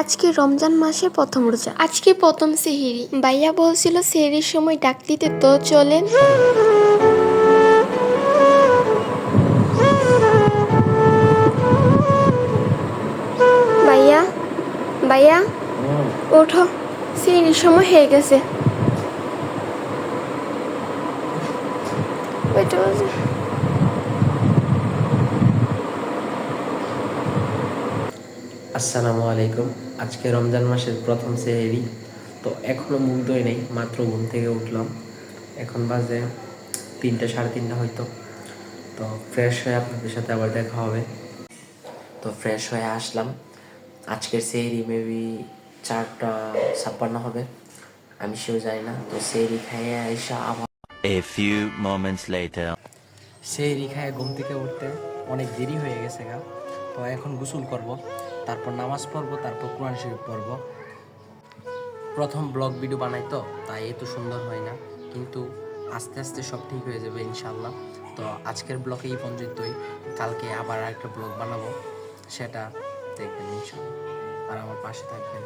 আজকে রমজান মাসের প্রথম রোজা। আজকে প্রথম সেহেরি। ভাইয়া বলছিল, সেহেরির সময় ডাক দিতে তো চলেন। ভাইয়া ভাইয়া, ওঠো। সেহেরির সময় হয়ে গেছে। আসসালামু আলাইকুম। আজকে রমজান মাসের প্রথম সেহেরি। তো এখনও মুখ নেই মাত্র ঘুম থেকে উঠলাম। এখন বাজে তিনটা সাড়ে তিনটা হয়তো। তো ফ্রেশ হয়ে আপনাদের সাথে আবার দেখা হবে। তো ফ্রেশ হয়ে আসলাম। আজকের সেহেরি মেবি চারটা ছাপ্পান্ন হবে। আমি সেও যাই না। তো সেহরি খাইয়ে আইসা আবার A few moments later. সেহরি খায় ঘুম থেকে উঠতে অনেক দেরি হয়ে গেছে গা। তো এখন গোসল করব, তারপর নামাজ পড়ব, তারপর কোরআন শরীফ পড়ব। প্রথম ব্লগ ভিডিও বানাই তো, তাই এত সুন্দর হয় না, কিন্তু আস্তে আস্তে সব ঠিক হয়ে যাবে ইনশাল্লাহ তো আজকের ব্লগে এই পর্যন্তই, কালকে আবার একটা ব্লগ বানাবো, সেটা দেখবেন ইনশাল্লাহ আর আমার পাশে থাকবেন।